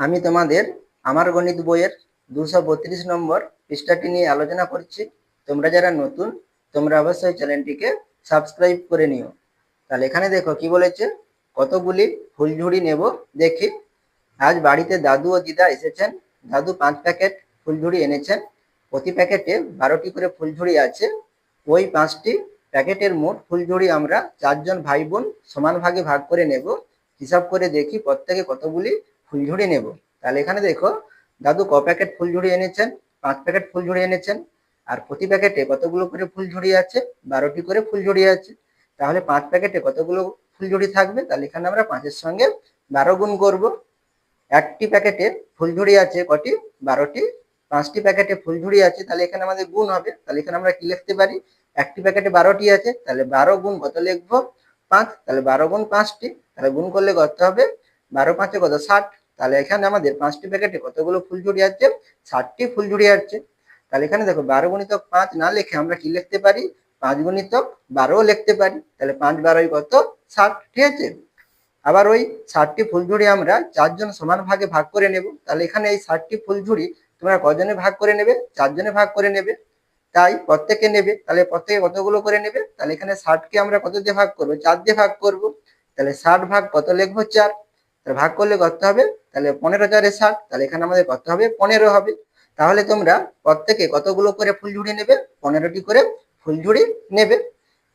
আমি তোমাদের আমার গণিত বইয়ের দুশো বত্রিশ নম্বর পৃষ্ঠাটি নিয়ে আলোচনা করছি। তোমরা যারা নতুন, তোমরা অবশ্যই চ্যানেলটিকে সাবস্ক্রাইব করে নিও। তাহলে এখানে দেখো কি বলেছে? কতগুলি ফুলঝুড়ি নেব দেখি। আজ বাড়িতে দাদু ও দিদা এসেছেন। দাদু পাঁচ প্যাকেট ফুলঝুড়ি এনেছেন। প্রতি প্যাকেটে বারোটি করে ফুলঝুড়ি আছে। ওই পাঁচটি প্যাকেটের মোট ফুলঝুড়ি আমরা চারজন ভাই বোন সমান ভাগে ভাগ করে নেব। হিসাব করে দেখি প্রত্যেকে কতগুলি ফুলঝুড়ি নেব। তাহলে এখানে দেখো, দাদু ক প্যাকেট ফুলঝুড়ি এনেছেন, পাঁচ প্যাকেট ফুলঝুড়ি এনেছেন, আর প্রতি প্যাকেটে কতগুলো করে ফুলঝুড়ি আছে? বারোটি করে ফুলঝুড়ি আছে। তাহলে পাঁচ প্যাকেটে কতগুলো ফুলঝুড়ি থাকবে? তাহলে এখানে আমরা পাঁচের সঙ্গে বারো গুণ করব। একটি প্যাকেটে ফুলঝুড়ি আছে কটি? বারোটি। পাঁচটি প্যাকেটে ফুলঝুড়ি আছে, তাহলে এখানে আমাদের গুণ হবে। তাহলে এখানে আমরা কি লিখতে পারি? একটি প্যাকেটে বারোটি আছে, তাহলে বারো গুণ কত লিখব? পাঁচ। তাহলে বারো গুণ পাঁচটি। তাহলে গুণ করলে কত হবে? বারো পাঁচে কত? ষাট। তাহলে এখানে আমাদের পাঁচটি প্যাকেটে কতগুলো ফুলঝুড়ি আছে? ষাটটি ফুলঝুড়ি আছে। তাহলে এখানে দেখো, বারো গুণিতক পাঁচ না লিখে আমরা কি লিখতে পারি? পাঁচ গুণিতক বারোও লিখতে পারি। তাহলে পাঁচ বারোই কত? ষাট, ঠিক আছে? আবার ওই ষাটটি ফুলঝুড়ি আমরা চারজন সমান ভাগে ভাগ করে নেব। তাহলে এখানে এই ষাটটি ফুলঝুড়ি তোমরা কজনে ভাগ করে নেবে? চারজনে ভাগ করে নেবে। তাই প্রত্যেকে নেবে। তাহলে প্রত্যেকে কতগুলো করে নেবে? তাহলে এখানে ষাটকে আমরা কত দিয়ে ভাগ করব? চার দিয়ে ভাগ করব। তাহলে ষাট ভাগ কত লিখব? চার। তাহলে ভাগ করলে কত হবে? তাহলে পনেরো চারে ষাট, তাহলে এখানে আমাদের কত হবে? পনেরো হবে। তাহলে তোমরা প্রত্যেকে কতগুলো করে ফুলঝুড়ি নেবে? পনেরোটি করে ফুলঝুড়ি নেবে।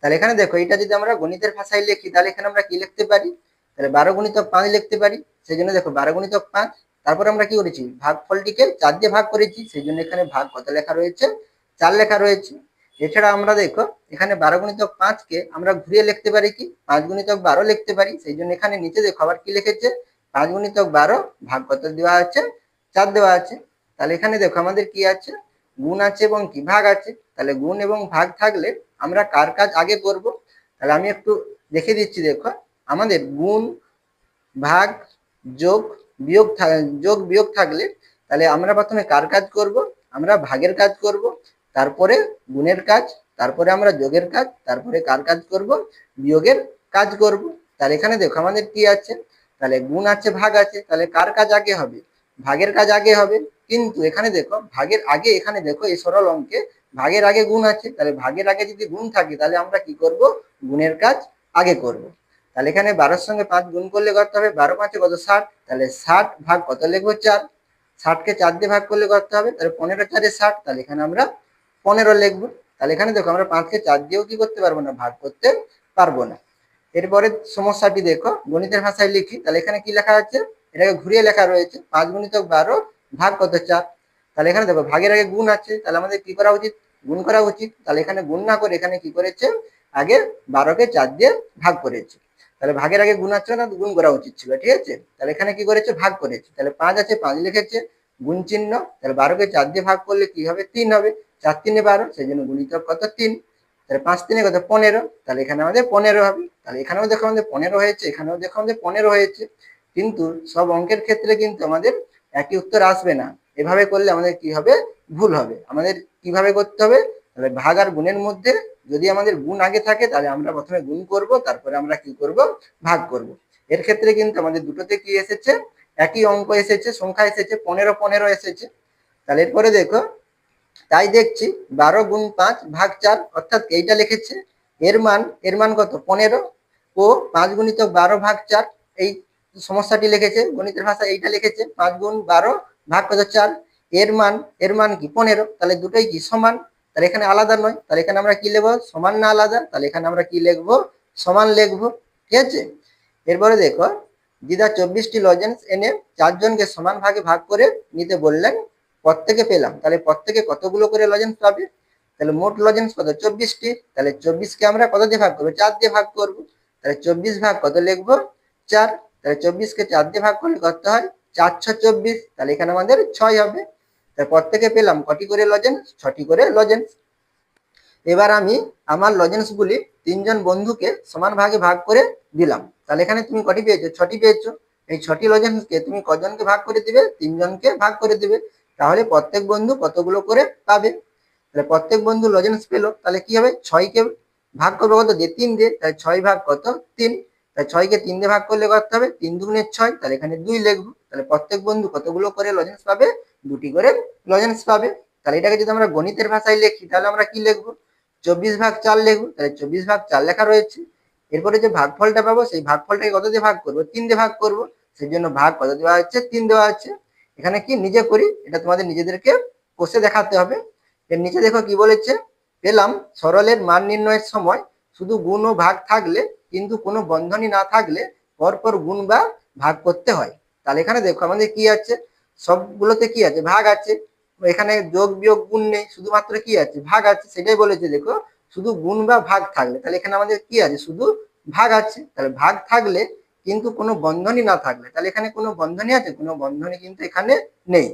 তাহলে এখানে দেখো এটা যদি আমরা গণিতের ভাষায় লিখি, তাহলে এখানে আমরা কি লিখতে পারি? তাহলে বারো গুণিতক পাঁচ লিখতে পারি। সেই জন্য দেখো, বারো গুণিতক পাঁচ, তারপর আমরা কি করেছি? ভাগ ফলটিকে চার দিয়ে ভাগ করেছি। সেই জন্য এখানে ভাগ কত লেখা রয়েছে? চার লেখা রয়েছে। এছাড়া আমরা দেখো, এখানে বারো গুণিতক পাঁচকে আমরা ঘুরিয়ে লিখতে পারি কি? পাঁচ গুণিতক বারো লিখতে পারি, সেই জন্য এখানে নিচে দেখো আবার কি লিখেছে? পাঁচ গুণিতক বারো ভাগ কত দেওয়া আছে? চার দেওয়া আছে। তাহলে এখানে দেখো আমাদের কি আছে? গুণ আছে এবং কি? ভাগ আছে। তাহলে গুণ এবং ভাগ থাকলে আমরা কার কাজ আগে করব? তাহলে আমি একটু দেখে দিচ্ছি দেখো। আমাদের গুণ, ভাগ, যোগ, বিয়োগ যোগ, বিয়োগ থাকলে তাহলে আমরা প্রথমে কার কাজ করব? আমরা ভাগের কাজ করব। তারপরে গুণের কাজ, তারপরে আমরা যোগের কাজ, তারপরে কার কাজ করব? বিয়োগের কাজ করব। তাহলে এখানে দেখো আমাদের কি আছে? তাহলে গুণ আছে, ভাগ আছে। তাহলে কার কাজ আগে হবে? ভাগের কাজ আগে হবে। কিন্তু এখানে দেখো, ভাগের আগে এখানে দেখো এই সরল অঙ্কে ভাগের আগে গুণ আছে। তাহলে ভাগের আগে যদি গুণ থাকে, তাহলে আমরা কি করব? গুণের কাজ আগে করব। তাহলে এখানে বারোর সঙ্গে পাঁচ গুণ করলে করতে হবে? বারো পাঁচে কত? ষাট। তাহলে ষাট ভাগ কত লিখব? চার। ষাটকে চার দিয়ে ভাগ করলে করতে হবে? তাহলে পনেরো, চারে ষাট। তাহলে এখানে আমরা পনেরো লিখব। তাহলে এখানে দেখো আমরা পাঁচকে চার দিয়েও কি করতে পারব না? ভাগ করতে পারব না। এরপরে সমস্যাটি দেখো, গণিতের ভাষায় লিখি। তাহলে এখানে কি লেখা আছে? এটাকে ঘুরিয়ে লেখা রয়েছে। পাঁচ গুণিতক বারো, ভাগ কত চার? তাহলে এখানে দেখো, ভাগের আগে গুণ আছে। তাহলে আমাদের কি করা উচিত? গুণ করা উচিত। তাহলে এখানে গুণ না করে এখানে কি করেছে? আগে বারোকে চার দিয়ে ভাগ করেছে। তাহলে ভাগের আগে গুণ আছে না? গুণ করা উচিত ছিল, ঠিক আছে? তাহলে এখানে কি করেছে? ভাগ করেছে। তাহলে পাঁচ আছে, পাঁচ লিখেছে, গুণ চিহ্ন। তাহলে বারোকে চার দিয়ে ভাগ করলে কি হবে? তিন হবে। চার তিনে বারো, সেই জন্য গুণিতক কত তিন? তাহলে পাঁচ তিনে কত পনেরো? তাহলে এখানে আমাদের পনেরো হবে। তাহলে এখানেও দেখো আমাদের পনেরো হয়েছে, এখানেও দেখো আমাদের পনেরো হয়েছে। কিন্তু সব অঙ্কের ক্ষেত্রে কিন্তু আমাদের একই উত্তর আসবে না। এভাবে করলে আমাদের কি হবে? ভুল হবে। আমাদের কীভাবে করতে হবে? তাহলে ভাগ আর গুণের মধ্যে যদি আমাদের গুণ আগে থাকে, তাহলে আমরা প্রথমে গুণ করব, তারপরে আমরা কি করব? ভাগ করব। এর ক্ষেত্রে কিন্তু আমাদের দুটোতে কি এসেছে? একই অঙ্ক এসেছে, সংখ্যা এসেছে, পনেরো পনেরো এসেছে। তাহলে এরপরে দেখো তাই দেখছি বারো গুণ পাঁচ ভাগ চার, অর্থাৎ এইটা লিখেছে, এর মান এর মান কত? পনেরো। ও পাঁচ গুণিত বারো ভাগ চার, এই সমস্যাটি লিখেছে, গণিতের ভাষা এইটা লিখেছে, পাঁচ গুণ বারো ভাগ কত? চার। এর মান এর মান কি? পনেরো। তাহলে দুটোই কি সমান? তাহলে এখানে আলাদা নয়। তাহলে এখানে আমরা কি লিখব? সমান না আলাদা? তাহলে এখানে আমরা কি লিখব? সমান লিখব। ঠিক আছে? এরপরে দেখো, দিদা চব্বিশটি লজেন্স এনে চারজনকে সমান ভাগে ভাগ করে নিতে বললেন। প্রত্যেকে পেলাম। তাহলে প্রত্যেকে কতগুলো করে লজেন্স পাবে? তাহলে মোট লজেন্স কত? চব্বিশটি। তাহলে চব্বিশকে আমরা কত দিয়ে ভাগ করব? চার দিয়ে ভাগ করব। তাহলে চব্বিশ ভাগ কত লিখব? চার। তাহলে চব্বিশকে চার দিয়ে ভাগ করলে কত হয়? চার, ছ, চব্বিশ। তাহলে এখানে আমাদের ছয় হবে। তাহলে প্রত্যেকে পেলাম। কটি করে লজেন্স ছটি করে লজেন্স এবার আমি আমার লজেন্সগুলি তিনজন বন্ধুকে সমান ভাগে ভাগ করে দিলাম। তাহলে এখানে তুমি কটি পেয়েছ? ছটি পেয়েছ। এই ছটি লজেন্সকে তুমি কজনকে ভাগ করে দিবে? তিনজনকে ভাগ করে দিবে। তাহলে প্রত্যেক বন্ধু কতগুলো করে পাবে? তাহলে প্রত্যেক বন্ধু লজেন্স পেল, তাহলে কি হবে? ছয়কে ভাগ করব কত? দিয়ে তিন দিয়ে, তাহলে ছয় ভাগ কত? তিন। তাই ছয়কে তিন দিয়ে ভাগ করলে করতে হবে? তিন দুগুণের ছয়, তাহলে এখানে দুই লিখব। তাহলে প্রত্যেক বন্ধু কতগুলো করে লজেন্স পাবে? দুটি করে লজেন্স পাবে। তাহলে এটাকে যদি আমরা গণিতের ভাষায় লিখি, তাহলে আমরা কি লিখব? চব্বিশ ভাগ চার লিখব, তাহলে চব্বিশ ভাগ চার লেখা রয়েছে। এরপরে যে ভাগফলটা পাবো, সেই ভাগফলটাকে কত দিয়ে ভাগ করব? তিন দিয়ে ভাগ করব। সেই জন্য ভাগ কত দেওয়া হচ্ছে? তিন দেওয়া আছে এখানে কি নিজে করি? এটা তোমাদের নিজেদেরকে কষে দেখাতে হবে। এর নিচে দেখো কি বলেছে? পেলাম, সরলের মান নির্ণয়ের সময় শুধু গুণ ও ভাগ থাকলে কিন্তু কোনো বন্ধনী না থাকলে পরপর গুণ বা ভাগ করতে হয়। তাহলে এখানে দেখো আমাদের কি আছে? সবগুলোতে কি আছে? ভাগ আছে। এখানে যোগ, বিয়োগ, গুণ নেই। শুধুমাত্র কি আছে? ভাগ আছে। সেটাই বলেছে দেখো। শুধু গুণ বা ভাগ থাকলে। তাহলে এখানে আমাদের কি আছে? শুধু ভাগ আছে। তাহলে ভাগ থাকলে কিন্তু কোনো বন্ধনী না থাকলে, তাহলে এখানে কোনো বন্ধনী আছে? কোনো বন্ধনী কিন্তু এখানে নেই।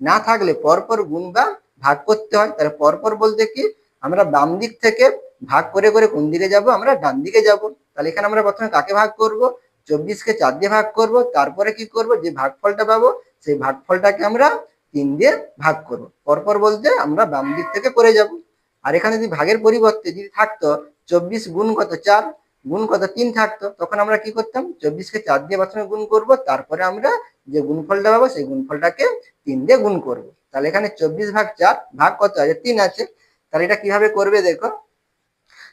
না থাকলে পরপর গুণ বা ভাগ করতে হয়। তাহলে পরপর বলতে কি? আমরা বাম দিক থেকে ভাগ করে করে কোন দিকে যাব? আমরা ডান দিকে যাব। তাহলে এখানে আমরা প্রথমে কাকে ভাগ করব? চব্বিশকে চার দিয়ে ভাগ করব। তারপরে কি করব? যে ভাগফলটা পাবো, সেই ভাগফলটাকে আমরা তিন দিয়ে ভাগ করব। পরপর বলতে আমরা বাম দিক থেকে করে যাব। আর এখানে যদি ভাগের পরিবর্তে যদি থাকতো, চব্বিশ গুণ কত? চার। গুণ কত তিন থাকতো, তখন আমরা কি করতাম? চব্বিশকে চার দিয়ে প্রথমে গুণ করব, তারপরে আমরা যে গুণফলটা পাবো সেই গুণফলটাকে তিন দিয়ে গুণ করব। তাহলে এখানে চব্বিশ ভাগ চার, ভাগ কত আছে? তিন আছে। তাহলে এটা কীভাবে করবে দেখো?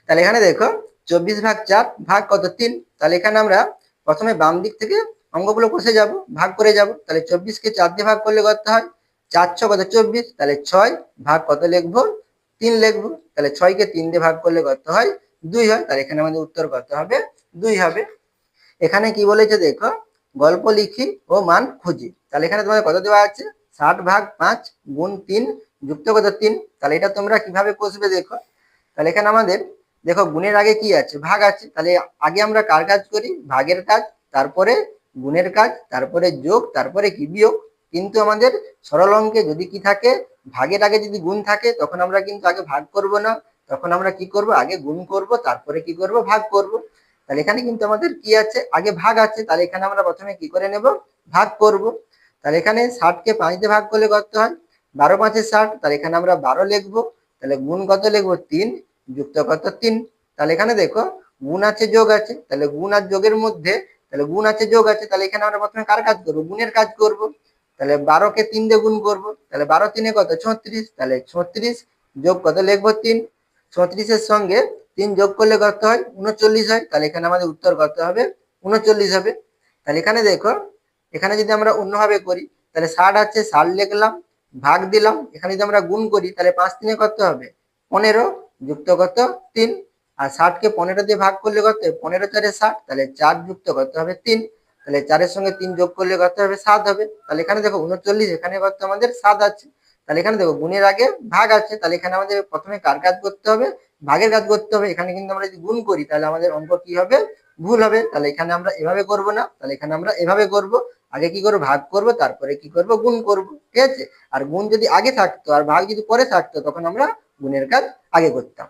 তাহলে এখানে দেখো, চব্বিশ ভাগ চার, ভাগ কত? তিন। তাহলে এখানে আমরা প্রথমে বাম দিক থেকে অঙ্কগুলো কষে যাব, ভাগ করে যাব। তাহলে চব্বিশকে চার দিয়ে ভাগ করলে করতে হয়? চার ছ কত? চব্বিশ। তাহলে ছয়, ভাগ কত লিখব? তিন লিখব। তাহলে ছয়কে তিন দিয়ে ভাগ করলে কত হয়? দুই হয়, তাহলে এখানে আমাদের উত্তর কত হবে? দুই হবে। এখানে কি বলেছে দেখো, গল্প লিখি ও মান খুঁজি। তাহলে এখানে তোমাদের কত দেওয়া আছে? ষাট ভাগ পাঁচ গুণ তিন যুক্ত কত তিন? তাহলে এটা তোমরা কীভাবে কষবে দেখো? তাহলে এখানে আমাদের, দেখো গুণের আগে কি আছে? ভাগ আছে। তাহলে আগে আমরা কার কাজ করি? ভাগের কাজ, তারপরে গুণের কাজ, তারপরে যোগ, তারপরে কি বিয়োগ। কিন্তু আমাদের সরল অঙ্কে যদি কি থাকে, ভাগের আগে যদি গুণ থাকে, তখন আমরা কিন্তু আগে ভাগ করব না। তখন আমরা কি করব? আগে গুণ করব, তারপরে কি করব? ভাগ করব। তাহলে এখানে কিন্তু আমাদের কি আছে? আগে ভাগ আছে। তাহলে এখানে আমরা প্রথমে কি করে নেব? ভাগ করব। তাহলে এখানে ষাটকে পাঁচ দিয়ে ভাগ করলে কত হয়? বারো পাঁচে ষাট। তাহলে এখানে আমরা বারো লিখব। তাহলে গুণ কত লিখব? তিন। যুক্ত কত? তিন। তাহলে এখানে দেখো, গুণ আছে, যোগ আছে। তাহলে গুণ আর যোগের মধ্যে, তাহলে গুণ আছে, যোগ আছে। তাহলে এখানে আমরা প্রথমে কার কাজ করব? গুণের কাজ করব। তাহলে বারোকে তিন দিয়ে গুণ করব। তাহলে বারো তিনে কত? ছত্রিশ। তাহলে ছত্রিশ যোগ কত? লিখব তিন। ছত্রিশের সঙ্গে তিন যোগ করলে কত হয়? উনচল্লিশ হয়। তাহলে এখানে আমাদের উত্তর কত হবে? উনচল্লিশ হবে। তাহলে এখানে দেখো, এখানে যদি আমরা অন্যভাবে করি, তাহলে ষাট আছে, ষাট লিখলাম, ভাগ দিলাম। এখানে যদি আমরা গুণ করি, তাহলে পাঁচ তিনে কত হবে? পনেরো যুক্ত কত? তিন। আর ষাটকে পনেরো দিয়ে ভাগ করলে কত হবে? পনেরো চারে ষাট। তাহলে চার যুক্ত কত হবে? তিন। তাহলে চারের সঙ্গে তিন যোগ করলে কত হবে? সাত হবে। তাহলে এখানে দেখো, উনচল্লিশ, এখানে কত আমাদের সাত আছে। তাহলে এখানে দেখো গুণের আগে ভাগ আছে, তাহলে এখানে আমাদের প্রথমে কার কাজ করতে হবে? ভাগের কাজ করতে হবে। এখানে কিন্তু আমরা যদি গুণ করি, তাহলে আমাদের অঙ্ক কি হবে? ভুল হবে। তাহলে এখানে আমরা এভাবে করব না। তাহলে এখানে আমরা এভাবে করব। আগে কি করব? ভাগ করব, তারপরে কি করব? গুণ করব। ঠিক আছে? আর গুণ যদি আগে থাকতো, আর ভাগ যদি পরে থাকতো, তখন আমরা গুণের কাজ আগে করতাম।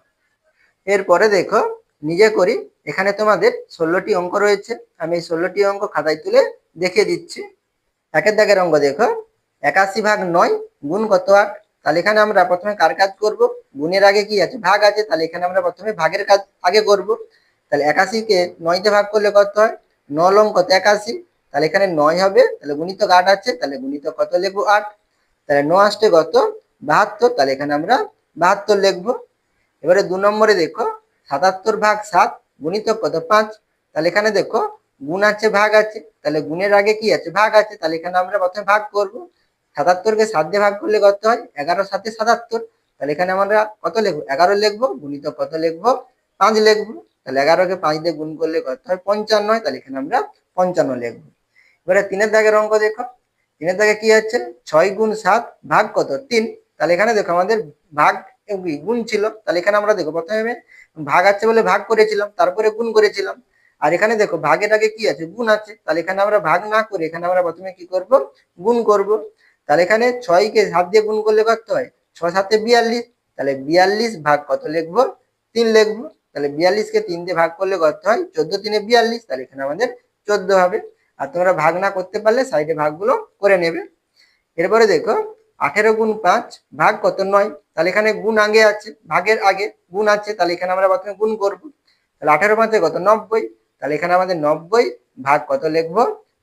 এরপরে দেখো, নিজে করি। এখানে তোমাদের ষোলোটি অঙ্ক রয়েছে। আমি এই ষোলোটি অঙ্ক খাতায় তুলে দেখিয়ে দিচ্ছি। একের দাগের অঙ্ক দেখো। একাশি ভাগ নয়, গুণ কত আট? তাহলে এখানে আমরা প্রথমে কার কাজ করব? গুণের আগে কি আছে? ভাগ আছে, তাহলে এখানে আমরা প্রথমে ভাগের কাজ আগে করব। তাহলে একাশিকে নয়তে ভাগ করলে কত হয়? ন কত? একাশি। তাহলে এখানে নয় হবে, তাহলে গুণিতক আট আছে, তাহলে গুণিতক কত লিখব? আট। তাহলে ন আসতে কত? বাহাত্তর। তাহলে এখানে আমরা বাহাত্তর লিখব। এবারে দু নম্বরে দেখো, সাতাত্তর ভাগ সাত গুণিতক কত? পাঁচ। তাহলে এখানে দেখো, গুণ আছে, ভাগ আছে। তাহলে গুণের আগে কি আছে? ভাগ আছে। তাহলে এখানে আমরা প্রথমে ভাগ করব। সাতাত্তরকে সাত দিয়ে ভাগ করলে কত হয়? এগারো সাথে সাতাত্তর। তাহলে এখানে আমরা কত লিখব? এগারো লিখব গুণিতক কত লিখব? পাঁচ লিখব। তাহলে এগারোকে পাঁচ দিয়ে গুণ করলে কত হয়? পঞ্চান্ন হয়। তাহলে এখানে আমরা পঞ্চান্ন লিখব। এবারে তিনের দাগের অঙ্ক দেখো। তিনের দাগে কি আছে ছয় গুণ সাত ভাগ কত? তিন। তাহলে এখানে দেখো আমাদের ভাগ গুণ ছিল। তাহলে এখানে আমরা দেখো প্রথমে ভাগ আছে বলে ভাগ করেছিলাম, তারপরে গুণ করেছিলাম। আর এখানে দেখো ভাগের আগে কি আছে? গুণ আছে। তাহলে এখানে আমরা ভাগ না করে এখানে আমরা প্রথমে কি করব? গুণ করব। তাহলে এখানে ছয়কে সাত দিয়ে গুণ করলে কত হয়? ছয় সাতে বিয়াল্লিশ। তাহলে বিয়াল্লিশ ভাগ কত লিখব? তিন লিখব। তাহলে বিয়াল্লিশকে তিন দিয়ে ভাগ করলে কত হয়? চোদ্দ তিনে বিয়াল্লিশ। তাহলে এখানে আমাদের চোদ্দ হবে। আর তোমরা ভাগ না করতে পারলে সাইডে ভাগগুলো করে নেবে। এরপরে দেখো, আঠেরো গুণ পাঁচ ভাগ কত? নয়। তাহলে এখানে গুণ আগে আছে, ভাগের আগে গুণ আছে। তাহলে এখানে আমরা প্রথমে গুণ করব। তাহলে আঠেরো পাঁচে কত? নব্বই। তাহলে এখানে আমাদের নব্বই ভাগ কত লিখব?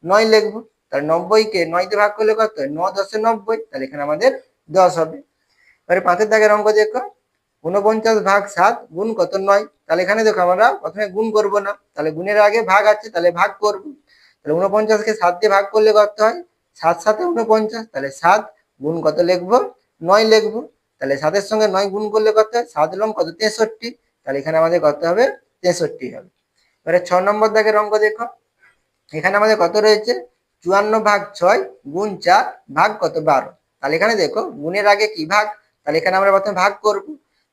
নয় লিখব। তাহলে নব্বইকে নয় ভাগ করলে কত? ন দশে নব্বই, তাহলে এখানে আমাদের দশ হবে। এবারে পাঁচের দাগের অঙ্ক দেখো। উনপঞ্চাশ ভাগ সাত গুণ কত? নয়। তাহলে এখানে দেখো আমরা প্রথমে গুণ করব না। তাহলে গুণের আগে ভাগ আছে, তাহলে ভাগ করব। তাহলে উনপঞ্চাশকে সাত দিয়ে ভাগ করলে কত হয়? সাত সাথে উনপঞ্চাশ, তাহলে সাত গুণ কত লিখব? নয় লিখব। তাহলে সাতের সঙ্গে নয় গুণ করলে কত হয়? সাত লম কত? তেষট্টি। তাহলে এখানে আমাদের কত হবে? তেষট্টি হবে। এবারে ছ নম্বর দাগের অঙ্ক দেখো। এখানে আমাদের কত রয়েছে? চুয়ান্ন ভাগ ছয় গুণ চার ভাগ কত বারো? তাহলে এখানে দেখো, গুণের আগে কি ভাগ? তাহলে এখানে আমরা প্রথমে ভাগ করব।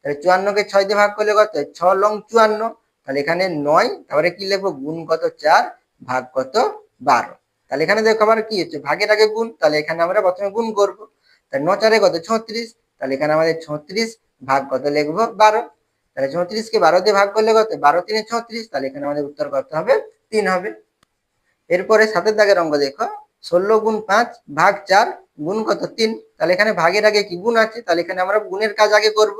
তাহলে চুয়ান্নকে ছয় দিয়ে ভাগ করলে কত? ছ লং চুয়ান্ন। তাহলে এখানে নয়, তারপরে কি লিখব? গুণ কত চার, ভাগ কত বারো। তাহলে এখানে দেখো আবার কি হচ্ছে? ভাগের আগে গুণ। তাহলে এখানে আমরা প্রথমে গুণ করব। তাহলে ন চারে কত? ছত্রিশ। তাহলে এখানে আমাদের ছত্রিশ, ভাগ কত লিখব? বারো। তাহলে ছত্রিশকে বারো দিয়ে ভাগ করলে কত? বারো তিনে ছত্রিশ। তাহলে এখানে আমাদের উত্তর কত হবে? তিন হবে। এরপরে সাতের দাগের অঙ্ক দেখো, ষোলো গুণ পাঁচ ভাগ চার, গুণ কত? তিন। তাহলে এখানে ভাগের আগে কি গুণ আছে? তাহলে এখানে আমরা গুণের কাজ আগে করব।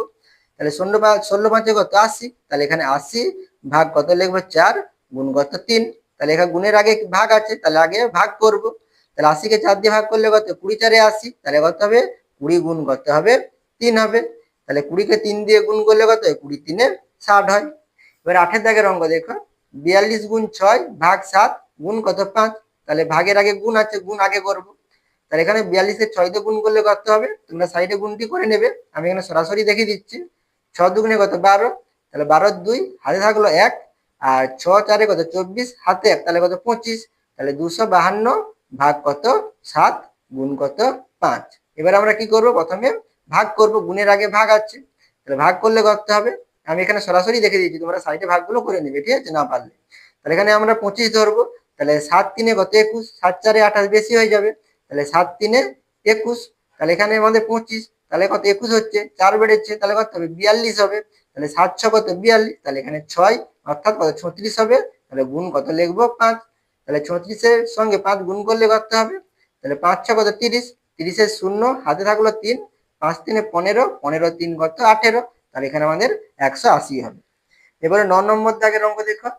তাহলে ষোলো পাঁচ ষোলো পাঁচে কত? আশি। তাহলে এখানে আশি ভাগ কত লিখব? চার, গুণ কত? তিন। তাহলে এখানে গুণের আগে ভাগ আছে? তাহলে আগে ভাগ করব। তাহলে আশিকে চার দিয়ে ভাগ করলে কত? কুড়ি চারে আশি। তাহলে কত হবে? কুড়ি গুণ কত হবে? তিন হবে। তাহলে কুড়িকে তিন দিয়ে গুণ করলে কত কুড়ি তিনে ষাট হয়। এবার আঠের দাগের অঙ্ক দেখো। বিয়াল্লিশ গুণ ছয় ভাগ সাত গুণ কত পাঁচ? তাহলে ভাগের আগে গুণ আছে, গুণ আগে করব। তাহলে এখানে বিয়াল্লিশের ছয় দিয়ে গুণ করলে কত হবে? তোমরা সাইডে গুণটি করে নেবে। আমি এখানে সরাসরি দেখিয়ে দিচ্ছি। ছ দুগুণে কত? বারো। তাহলে বারো দুই, হাতে থাকল এক। আর ছ চারে কত? চব্বিশ। হাতে এক, তাহলে কত? পঁচিশ। তাহলে দুশো বাহান্ন ভাগ কত? সাত, গুণ কত? পাঁচ। এবার আমরা কি করব? প্রথমে ভাগ করব। গুণের আগে ভাগ আছে। তাহলে ভাগ করলে করতে হবে? আমি এখানে সরাসরি দেখে দিয়েছি তোমরা সাইডে ভাগগুলো করে নেবে, ঠিক আছে? না পারলে। তাহলে এখানে আমরা পঁচিশ ধরবো। তাহলে সাত তিনে কত? একুশ। সাত চারে আঠাশ বেশি হয়ে যাবে। তাহলে সাত তিনে একুশ। তাহলে এখানে আমাদের পঁচিশ। তাহলে কত? একুশ হচ্ছে। চার বেড়েছে। তাহলে কত হবে? বিয়াল্লিশ হবে। তাহলে সাত ছ কত? বিয়াল্লিশ। তাহলে এখানে ছয়। অর্থাৎ কত? ছত্রিশ হবে। তাহলে গুণ কত লিখব? পাঁচ। তাহলে ছত্রিশের সঙ্গে পাঁচ গুণ করলে কত হবে? তাহলে পাঁচ ছ কত? তিরিশ। তিরিশের শূন্য। হাতে থাকল তিন। পাঁচ তিনে পনেরো। পনেরো তিন কত? আঠেরো। তাহলে এখানে আমাদের একশো আশি হবে। এবারে ন নম্বর দাগের অঙ্ক দেখো।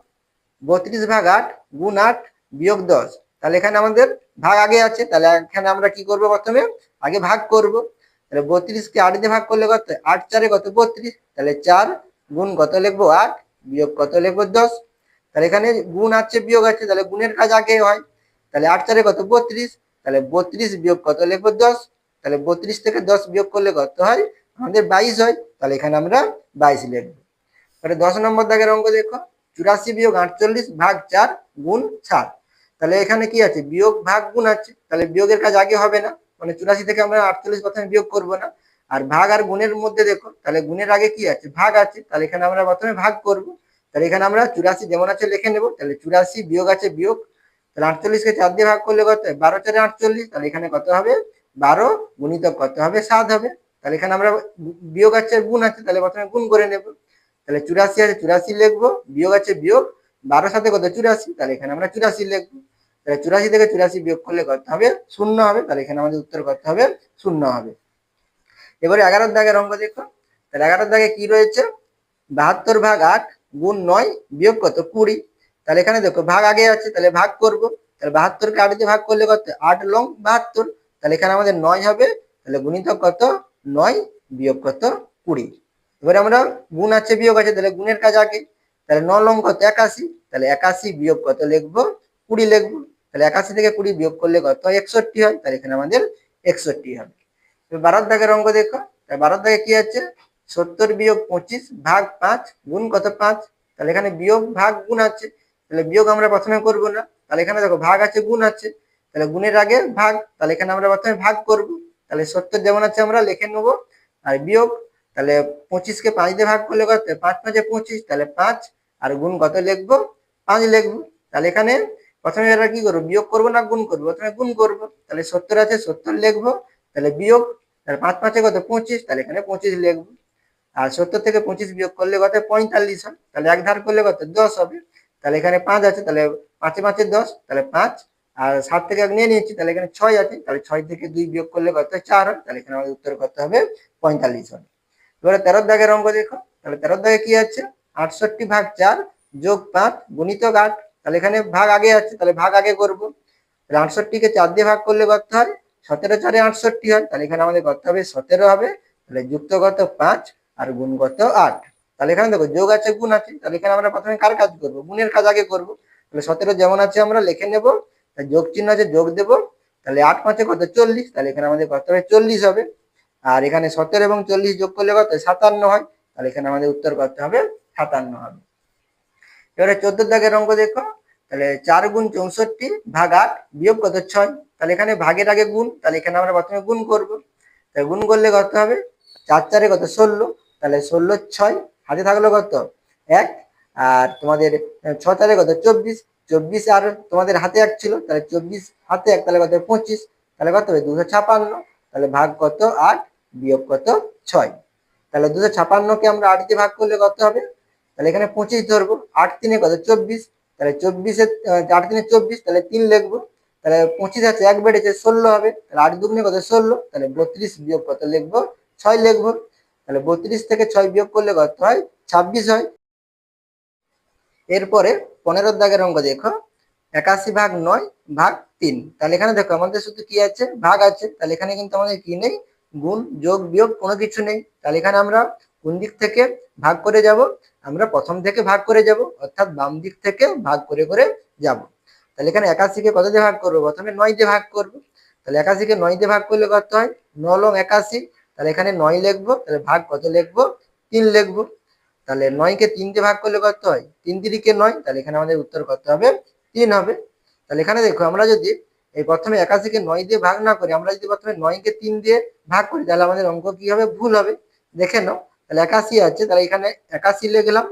বত্রিশ ভাগ আট গুণ আট বিয়োগ দশ। তাহলে এখানে আমাদের ভাগ আগে আছে, তাহলে এখানে আমরা কি করব প্রথমে? আগে ভাগ করব। তাহলে বত্রিশকে আট দিয়ে ভাগ করলে কত? আট চারে কত? বত্রিশ। তাহলে চার গুণ কত লিখব? আট। বিয়োগ কত লিখব? দশ। তাহলে এখানে গুণ আছে বিয়োগ আছে, তাহলে গুণের কাজ আগে হয়। তাহলে আট চারে কত? বত্রিশ। তাহলে বত্রিশ বিয়োগ কত লিখব? দশ। তাহলে বত্রিশ থেকে দশ বিয়োগ করলে কত হয়? আমাদের বাইশ হয়। তাহলে এখানে আমরা বাইশ লিখব। তাহলে দশ নম্বর দাগের অঙ্ক দেখো। চুরাশি বিয়োগ আটচল্লিশ ভাগ চার গুণ সাত। তাহলে এখানে কি আছে? বিয়োগ ভাগ গুণ আছে। তাহলে বিয়োগের কাজ আগে হবে না। মানে চুরাশি থেকে আমরা আটচল্লিশ প্রথমে বিয়োগ করব না। আর ভাগ আর গুণের মধ্যে দেখো, তাহলে গুণের আগে কি আছে? ভাগ আছে। তাহলে এখানে আমরা প্রথমে ভাগ করব। তাহলে এখানে আমরা চুরাশি যেমন আছে লিখে নেব। তাহলে চুরাশি বিয়োগ আছে বিয়োগ। তাহলে আটচল্লিশকে চার দিয়ে ভাগ করলে কত? বারো চারে আটচল্লিশ। তাহলে এখানে কত হবে? বারো গুণিত কত হবে? সাত হবে। তাহলে এখানে আমরা বিয়োগ আছে গুণ আছে। তাহলে প্রথমে গুণ করে নেব। তাহলে চুরাশি আছে, চুরাশি লিখব, বিয়োগ আছে বিয়োগ বারো সাথে কত? চুরাশি, তাহলে এখানে আমরা চুরাশি লিখব। তাহলে চুরাশি থেকে চুরাশি বিয়োগ করলে কত হবে? শূন্য হবে, তাহলে এখানে আমাদের উত্তর কত হবে? শূন্য হবে। এবারে এগারোর দাগের অঙ্ক দেখো। তাহলে এগারোর দাগে কি রয়েছে? বাহাত্তর ভাগ আট গুণ নয় বিয়োগ কত? কুড়ি। তাহলে এখানে দেখো, ভাগ আগে আছে, তাহলে ভাগ করব। তাহলে বাহাত্তরকে আট দিয়ে ভাগ করলে কত? আট লং বাহাত্তর। তাহলে এখানে আমাদের নয় হবে, তাহলে গুণিতক কত? নয় বিয়োগ কত? কুড়ি। এবারে আমরা গুণ আছে বিয়োগ আছে, তাহলে গুণের কাজ আগে। তাহলে ন লং কত? একাশি। তাহলে একাশি বিয়োগ কত লিখব? কুড়ি লিখব। তাহলে একাশি থেকে কুড়ি বিয়োগ করলে কত? একষট্টি হয়। তাহলে এখানে আমাদের একষট্টি হবে। বারোর দাগের অঙ্ক দেখো। বারোর দাগে কি আছে? সত্তর বিয়োগ পঁচিশ ভাগ পাঁচ গুণ কত পাঁচ? তাহলে এখানে বিয়োগ ভাগ গুণ আছে। তাহলে বিয়োগ আমরা প্রথমে করব না। তাহলে এখানে দেখো ভাগ আছে, গুণ আছে। তাহলে গুণের আগে ভাগ। তাহলে এখানে আমরা প্রথমে ভাগ করব। তাহলে সত্তর যেমন আছে আমরা লিখে নেব। আর বিয়োগ তাহলে পঁচিশকে পাঁচ দিয়ে ভাগ করলে কত? পাঁচ পাঁচে পঁচিশ, তাহলে পাঁচ। আর গুণ কত লিখব? পাঁচ লিখব। তাহলে এখানে প্রথমে এরা কি করব? বিয়োগ করব না গুণ করব? প্রথমে গুণ করব। তাহলে সত্তর আছে, সত্তর লিখব। তাহলে বিয়োগ, তাহলে পাঁচ পাঁচে কত? পঁচিশ। তাহলে এখানে পঁচিশ লিখব। আর সত্তর থেকে পঁচিশ বিয়োগ করলে কত? পঁয়তাল্লিশ হয় তাহলে এক ধার করলে কত? দশ হবে। তাহলে এখানে পাঁচ আছে, তাহলে পাঁচে পাঁচে দশ, তাহলে পাঁচ। আর সাত থেকে এক নিয়ে নিয়েছি, তাহলে এখানে ছয় আছে। তাহলে ছয় থেকে দুই বিয়োগ করলে কত? চার হয় তাহলে এখানে আমাদের উত্তর কত হবে, পঁয়তাল্লিশ হবে। এবারে তেরোর দাগের অঙ্ক দেখো। তাহলে তেরোর দাগে কি আছে? আটষট্টি ভাগ চার যোগ পাঁচ গুণিতক আট। তাহলে এখানে ভাগ আগে আছে, তাহলে ভাগ আগে করব। তাহলে আটষট্টিকে চার দিয়ে ভাগ করলে করতে হয়? সতেরো চারে আটষট্টি হয়। তাহলে এখানে আমাদের করতে হবে সতেরো হবে। তাহলে যুক্তগত পাঁচ আর গুণগত আট। তাহলে এখানে দেখো যোগ আছে, গুণ আছে। তাহলে এখানে আমরা প্রথমে কার কাজ করব? গুণের কাজ আগে করব। তাহলে সতেরো যেমন আছে আমরা লিখে নেব। যোগ চিহ্ন আছে, যোগ দেব। তাহলে আট পাঁচে কত? চল্লিশ। তাহলে এখানে আমাদের করতে হবে চল্লিশ হবে। আর এখানে সতেরো এবং চল্লিশ যোগ করলে কত? সাতান্ন হয়। তাহলে এখানে আমাদের উত্তর করতে হবে, সাতান্ন হবে। এবারে চোদ্দ দাগের অঙ্ক দেখো। তাহলে চার গুণ চৌষট্টি ভাগ আট বিয়োগ কত? ছয়। তাহলে এখানে ভাগের আগে গুণ, তাহলে এখানে আমরা প্রথমে গুণ করব। তাহলে গুণ করলে কত হবে? চার চারে কত? ষোলো। তাহলে ষোলো, ছয়। হাতে থাকল কত? এক। আর তোমাদের ছ চারে কত? চব্বিশ। চব্বিশ আর তোমাদের হাতে এক ছিল, তাহলে চব্বিশ হাতে এক, তাহলে কত? পঁচিশ। তাহলে কত হবে? দুশো ছাপান্ন। তাহলে ভাগ কত আট বিয়োগ কত ছয়? তাহলে দুশো ছাপান্নকে আমরা আট দিয়ে ভাগ করলে কত হবে? তাহলে এখানে পঁচিশ ধরবো। আট তিনে কত? চব্বিশ। তাহলে চব্বিশে আট তিনে চব্বিশ, তাহলে তিন লিখব। তাহলে পঁচিশ আছে, এক বেড়েছে, ষোলো হবে। তাহলে আট দুগুণে কত? ষোলো। তাহলে বত্রিশ বিয়োগ কত লিখব? ছয় লিখব। তাহলে বত্রিশ থেকে ছয় বিয়োগ করলে কত হয়? ছাব্বিশ হয়। এরপরে পনেরো দাগের অঙ্ক দেখো। একাশি ভাগ নয়, ভাগ তিন। তাহলে এখানে দেখো, আমাদের শুধু কি আছে? ভাগ আছে। তাহলে এখানে কিন্তু আমাদের কি নেই? গুণ, যোগ, বিয়োগ কোনো কিছু নেই। তাহলে এখানে আমরা কোন দিক থেকে ভাগ করে যাব? আমরা প্রথম থেকে ভাগ করে যাব, অর্থাৎ বাম দিক থেকে ভাগ করে করে যাব। তাহলে এখানে একাশিকে কত দিয়ে ভাগ করব? প্রথমে নয় দিয়ে ভাগ করব। তাহলে একাশিকে নয় দিয়ে ভাগ করলে কত হয়? ন লং একাশি। তাহলে এখানে নয় লিখব, তাহলে ভাগ কত লিখব? তিন লিখব। তাহলে নয়কে তিন দিয়ে ভাগ করলে কত হয়? তিন তিরিকে নয়। তাহলে এখানে আমাদের উত্তর কত হবে তিন হবে। তাহলে এখানে দেখো, আমরা যদি এই প্রথমে একাশিকে নয় দিয়ে ভাগ না করি, আমরা যদি প্রথমে নয়কে তিন দিয়ে ভাগ করি, তাহলে আমাদের অঙ্ক কি হবে? ভুল হবে। দেখে নাও, তাহলে একাশি আছে, তাহলে এখানে একাশি লিখলাম,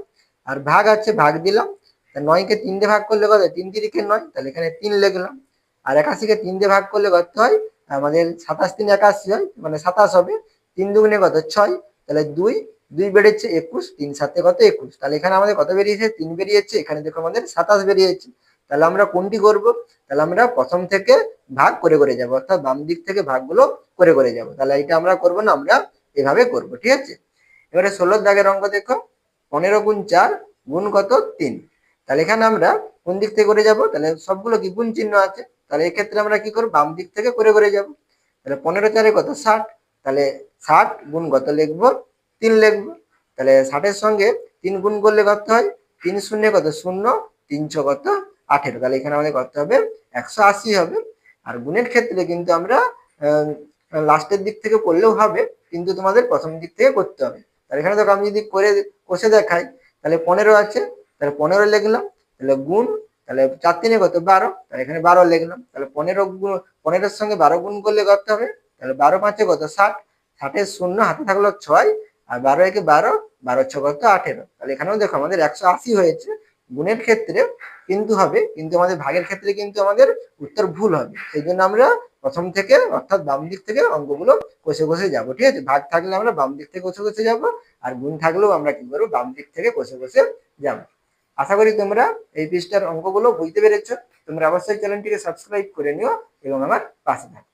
আর ভাগ আছে, ভাগ দিলাম। নয়কে তিন দিয়ে ভাগ করলে কত তিন তিরিকে নয়, তাহলে এখানে তিন লিখলাম। আর একাশিকে তিন দিয়ে ভাগ করলে কত হয়? আমাদের সাতাশ তিন একাশি হয় মানে সাতাশ হবে। তিন দুগুণে কত? ছয়। তাহলে দুই দুই বেড়েছে একুশ, তিন সাতে কত? একুশ। তাহলে এখানে আমাদের কত বেরিয়েছে? তিন বেরিয়েছে। এখানে দেখো আমাদের সাতাশ বেরিয়েছে। তাহলে আমরা কোনটি করব? তাহলে আমরা প্রথম থেকে ভাগ করে করে যাব, অর্থাৎ বাম দিক থেকে ভাগগুলো করে করে যাব। তাহলে এটা আমরা করব না, আমরা এভাবে করব, ঠিক আছে? এবারে ষোলোর দাগের অঙ্ক দেখো, পনেরো গুণ চার গুণ কত? তিন। তাহলে এখানে আমরা কোন দিক থেকে করে যাব? তাহলে সবগুলো কি গুণ চিহ্ন আছে? তাহলে এক্ষেত্রে আমরা কি করব? বাম দিক থেকে করে করে যাব। তাহলে পনেরো চারে কত? ষাট। তাহলে ষাট গুণ কত লিখব? তিন লিখব। তাহলে ষাটের সঙ্গে তিন গুণ করলে কত হয়? তিন শূন্য কত? শূন্য। তিনশো কত? আঠেরো। তাহলে এখানে আমাদের করতে হবে একশো আশি হবে। আর গুণের ক্ষেত্রে কিন্তু আমরা লাস্টের দিক থেকে করলেও হবে, কিন্তু তোমাদের প্রথম দিক থেকে করতে হবে। তাহলে এখানে দেখো আমি যদি করে, কষে দেখাই, তাহলে পনেরো আছে। তাহলে পনেরো লিখলাম, তাহলে গুণ, তাহলে চার তিনে কত? বারো। তাহলে এখানে বারো লিখলাম, তাহলে পনেরো গুণ, পনেরোর সঙ্গে বারো গুণ করলে করতে হবে। তাহলে বারো পাঁচে কত? ষাট। ষাটের শূন্য, হাতে থাকল ছয়। আর বারো একে বারো বারো ছ কত? আঠেরো। তাহলে এখানেও দেখো আমাদের একশো আশি হয়েছে। গুণের ক্ষেত্রে কিন্তু হবে, কিন্তু আমাদের ভাগের ক্ষেত্রে কিন্তু আমাদের উত্তর ভুল হবে। সেই জন্য আমরা প্রথম থেকে অর্থাৎ বাম দিক থেকে অঙ্কগুলো কষে কষে যাব, ঠিক আছে? ভাগ থাকলে আমরা বাম দিক থেকে কষে কষে যাব, আর গুণ থাকলেও আমরা কি করব? বাম দিক থেকে কষে কষে যাব। আশা করি তোমরা এই পৃষ্ঠার অঙ্কগুলো বুঝতে পেরেছ। তোমরা অবশ্যই চ্যানেলটিকে সাবস্ক্রাইব করে নিও এবং আমার পাশে থাকো।